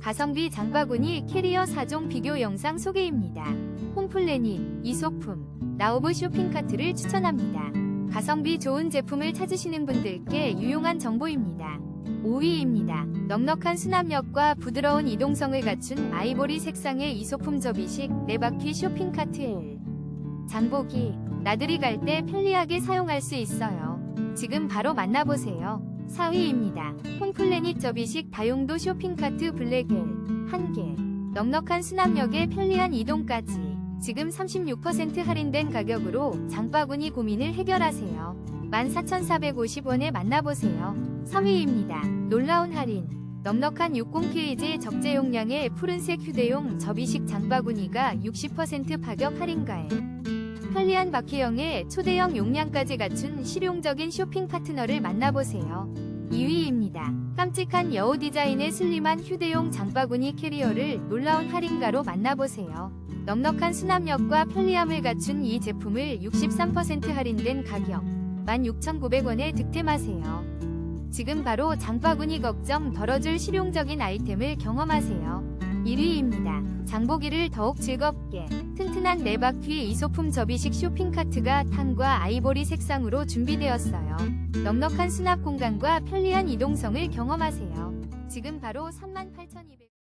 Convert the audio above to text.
가성비 장바구니 캐리어 4종 비교 영상 소개입니다. 홈플래닛, 이소품, 나우브 쇼핑카트를 추천합니다. 가성비 좋은 제품을 찾으시는 분들께 유용한 정보입니다. 5위입니다. 넉넉한 수납력과 부드러운 이동성을 갖춘 아이보리 색상의 이소품 접이식 4바퀴 쇼핑카트 L. 장보기, 나들이 갈 때 편리하게 사용할 수 있어요. 지금 바로 만나보세요. 4위입니다. 홈플래닛 접이식 다용도 쇼핑카트 블랙 L 1개. 넉넉한 수납력에 편리한 이동까지. 지금 36% 할인된 가격으로 장바구니 고민을 해결하세요. 14,450원에 만나보세요. 3위입니다. 놀라운 할인. 넉넉한 60kg 적재 용량의 푸른색 휴대용 접이식 장바구니가 60% 파격 할인가에 편리한 바퀴형의 초대형 용량까지 갖춘 실용적인 쇼핑 파트너를 만나보세요. 2위입니다. 깜찍한 여우 디자인의 슬림한 휴대용 장바구니 캐리어를 놀라운 할인가로 만나보세요. 넉넉한 수납력과 편리함을 갖춘 이 제품을 63% 할인된 가격 16,900원에 득템하세요. 지금 바로 장바구니 걱정 덜어줄 실용적인 아이템을 경험하세요. 1위입니다. 장보기를 더욱 즐겁게 튼튼한 네 바퀴 이소품 접이식 쇼핑카트가 탄과 아이보리 색상으로 준비되었어요. 넉넉한 수납 공간과 편리한 이동성을 경험하세요. 지금 바로 38,200원